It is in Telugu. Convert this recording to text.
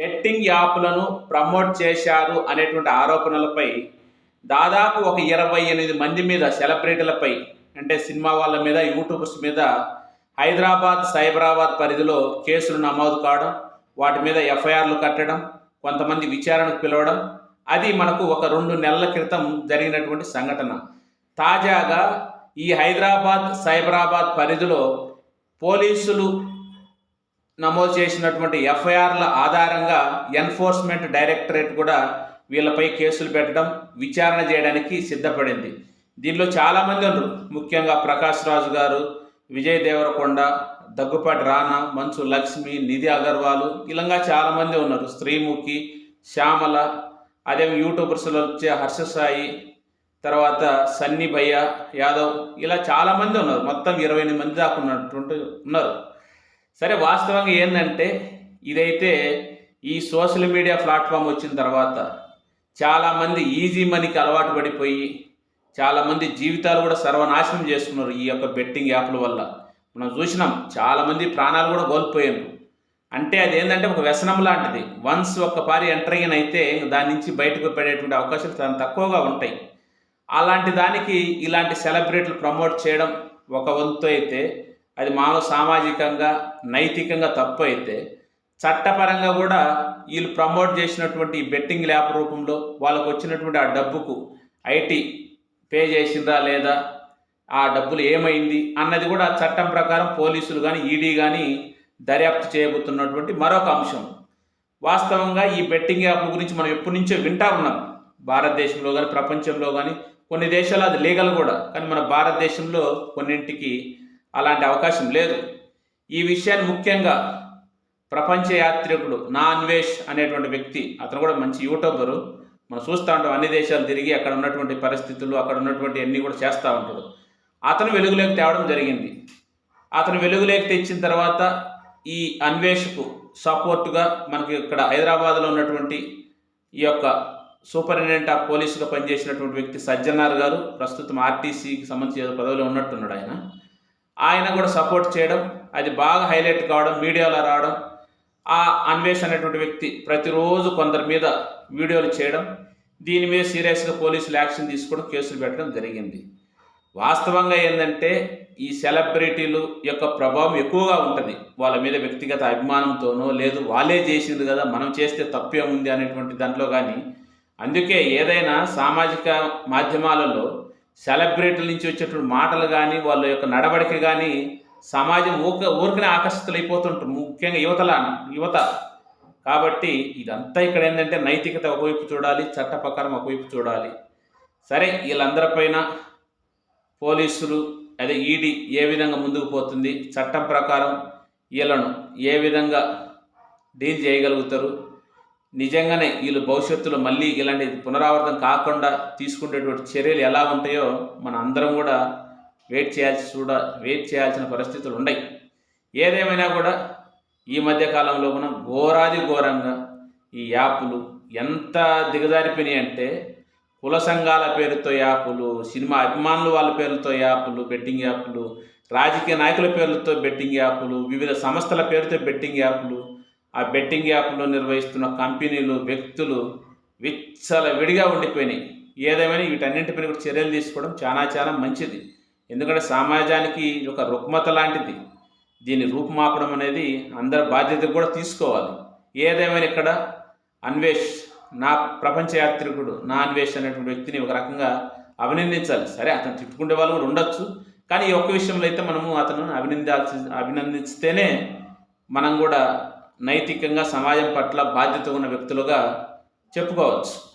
బెట్టింగ్ యాప్లను ప్రమోట్ చేశారు అనేటువంటి ఆరోపణలపై దాదాపు ఒక ఇరవై ఎనిమిది మంది మీద సెలబ్రిటీలపై అంటే సినిమా వాళ్ళ మీద యూట్యూబర్స్ మీద హైదరాబాద్ సైబరాబాద్ పరిధిలో కేసులు నమోదు కావడం వాటి మీద ఎఫ్ఐఆర్లు కట్టడం కొంతమంది విచారణకు పిలవడం అది మనకు ఒక రెండు నెలల క్రితం జరిగినటువంటి సంఘటన. తాజాగా ఈ హైదరాబాద్ సైబరాబాద్ పరిధిలో పోలీసులు నమోదు చేసినటువంటి ఎఫ్ఐఆర్ల ఆధారంగా ఎన్ఫోర్స్మెంట్ డైరెక్టరేట్ కూడా వీళ్ళపై కేసులు పెట్టడం విచారణ చేయడానికి సిద్ధపడింది. దీనిలో చాలామంది ఉన్నారు. ముఖ్యంగా ప్రకాష్ రాజు గారు విజయ్ దేవరకొండ దగ్గుపాటి రానా మంచు లక్ష్మి నిధి అగర్వాల్ ఇలాగా చాలామంది ఉన్నారు. శ్రీముఖి శ్యామల అదే యూట్యూబర్స్లో వచ్చే హర్ష సాయి తర్వాత సన్నీ భయ్య యాదవ్ ఇలా చాలామంది ఉన్నారు. మొత్తం ఇరవై ఎనిమిది మంది దాకా ఉన్నటువంటి ఉన్నారు. సరే వాస్తవంగా ఏంటంటే ఇదైతే ఈ సోషల్ మీడియా ప్లాట్ఫామ్ వచ్చిన తర్వాత చాలామంది ఈజీ మనీకి అలవాటు పడిపోయి చాలామంది జీవితాలు కూడా సర్వనాశనం చేసుకున్నారు ఈ యొక్క బెట్టింగ్ యాప్ల వల్ల. మనం చూసినాం చాలామంది ప్రాణాలు కూడా కోల్పోయారు అంటే అది ఏంటంటే ఒక వ్యసనం లాంటిది. వన్స్ ఒక్కపారి ఎంటర్ అయిన అయితే దాని నుంచి బయటకు పడేటువంటి అవకాశాలు చాలా తక్కువగా ఉంటాయి. అలాంటి దానికి ఇలాంటి సెలబ్రిటీలు ప్రమోట్ చేయడం ఒక వంతు అయితే అది మానవ సామాజికంగా నైతికంగా తప్పు అయితే చట్టపరంగా కూడా వీళ్ళు ప్రమోట్ చేసినటువంటి బెట్టింగ్ ల్యాప్ రూపంలో వాళ్ళకు వచ్చినటువంటి ఆ డబ్బుకు ఐటీ పే చేసిందా లేదా ఆ డబ్బులు ఏమైంది అన్నది కూడా చట్టం ప్రకారం పోలీసులు కానీ ఈడీ కానీ దర్యాప్తు చేయబోతున్నటువంటి మరొక అంశం. వాస్తవంగా ఈ బెట్టింగ్ యాప్ గురించి మనం ఎప్పటి నుంచో వింటా ఉన్నాం. భారతదేశంలో కానీ ప్రపంచంలో కానీ కొన్ని దేశాలు అది లీగల్ కూడా. కానీ మన భారతదేశంలో కొన్నింటికి అలాంటి అవకాశం లేదు. ఈ విషయాన్ని ముఖ్యంగా ప్రపంచ యాత్రికుడు నా అన్వేష్ అనేటువంటి వ్యక్తి అతను కూడా మంచి యూట్యూబరు. మనం చూస్తూ ఉంటాం అన్ని దేశాలు తిరిగి అక్కడ ఉన్నటువంటి పరిస్థితులు అక్కడ ఉన్నటువంటి అన్నీ కూడా చేస్తూ ఉంటాడు. అతను వెలుగులోకి తేవడం జరిగింది. అతను వెలుగులోకి తెచ్చిన తర్వాత ఈ అన్వేషకు సపోర్టుగా మనకి ఇక్కడ హైదరాబాద్లో ఉన్నటువంటి ఈ యొక్క సూపరింటెండెంట్ ఆఫ్ పోలీసుగా పనిచేసినటువంటి వ్యక్తి సజ్జనార్ గారు ప్రస్తుతం ఆర్టీసీకి సంబంధించి పదవిలో ఉన్నట్టున్నాడు ఆయన. ఆయన కూడా సపోర్ట్ చేయడం అది బాగా హైలైట్ కావడం మీడియాలో రావడం ఆ అన్వేష్ అనేటువంటి వ్యక్తి ప్రతిరోజు కొందరి మీద వీడియోలు చేయడం దీని మీద సీరియస్గా పోలీసులు యాక్షన్ తీసుకోవడం కేసులు పెట్టడం జరిగింది. వాస్తవంగా ఏంటంటే ఈ సెలబ్రిటీలు యొక్క ప్రభావం ఎక్కువగా ఉంటుంది. వాళ్ళ మీద వ్యక్తిగత అభిమానంతోనో లేదు వాళ్ళే చేసింది కదా మనం చేస్తే తప్పేముంది అనేటువంటి దాంట్లో కానీ అందుకే ఏదైనా సామాజిక మాధ్యమాలలో సెలబ్రిటీల నుంచి వచ్చేటువంటి మాటలు కానీ వాళ్ళ యొక్క నడవడిక కానీ సమాజం ఊక ఊరికనే ఆకర్షితులైపోతుంటారు ముఖ్యంగా యువతల యువత. కాబట్టి ఇదంతా ఇక్కడ ఏంటంటే నైతికత ఒకవైపు చూడాలి చట్ట ప్రకారం ఒకవైపు చూడాలి. సరే వీళ్ళందరిపైన పోలీసులు అదే ఈడీ ఏ విధంగా ముందుకు పోతుంది చట్టం ప్రకారం వీళ్ళను ఏ విధంగా డీల్ చేయగలుగుతారు నిజంగానే వీళ్ళు భవిష్యత్తులో మళ్ళీ ఇలాంటి పునరావృతం కాకుండా తీసుకునేటువంటి చర్యలు ఎలా ఉంటాయో మన అందరం కూడా వెయిట్ చేయాల్సి చూడ వెయిట్ చేయాల్సిన పరిస్థితులు ఉన్నాయి ఏదేమైనా కూడా ఈ మధ్య కాలంలో మనం ఘోరాది ఘోరంగా ఈ యాప్లు ఎంత దిగజారిపోయినాయి అంటే కుల సంఘాల పేరుతో యాపులు సినిమా అభిమానుల వాళ్ళ పేర్లతో యాపులు బెట్టింగ్ యాప్లు రాజకీయ నాయకుల పేర్లతో బెట్టింగ్ యాప్లు వివిధ సంస్థల పేరుతో బెట్టింగ్ యాప్లు ఆ బెట్టింగ్ యాప్లో నిర్వహిస్తున్న కంపెనీలు వ్యక్తులు విచ్చల విడిగా ఉండిపోయినాయి. ఏదేమైనా వీటన్నింటిపైన కూడా చర్యలు తీసుకోవడం చాలా చాలా మంచిది. ఎందుకంటే సమాజానికి ఒక రుగ్మత లాంటిది. దీన్ని రూపుమాపడం అనేది అందరి బాధ్యత కూడా తీసుకోవాలి. ఏదేమైనా ఇక్కడ అన్వేష్ నా ప్రపంచ యాత్రికుడు నా అన్వేష్ అనేటువంటి వ్యక్తిని ఒక రకంగా అభినందించాలి. సరే అతను తిట్టుకునే వాళ్ళు కూడా ఉండొచ్చు. కానీ ఈ ఒక్క విషయంలో అయితే మనము అతను అభినందాల్సి అభినందిస్తేనే మనం కూడా నైతికంగా సమాజం పట్ల బాధ్యత ఉన్న వ్యక్తులుగా చెప్పుకోవచ్చు.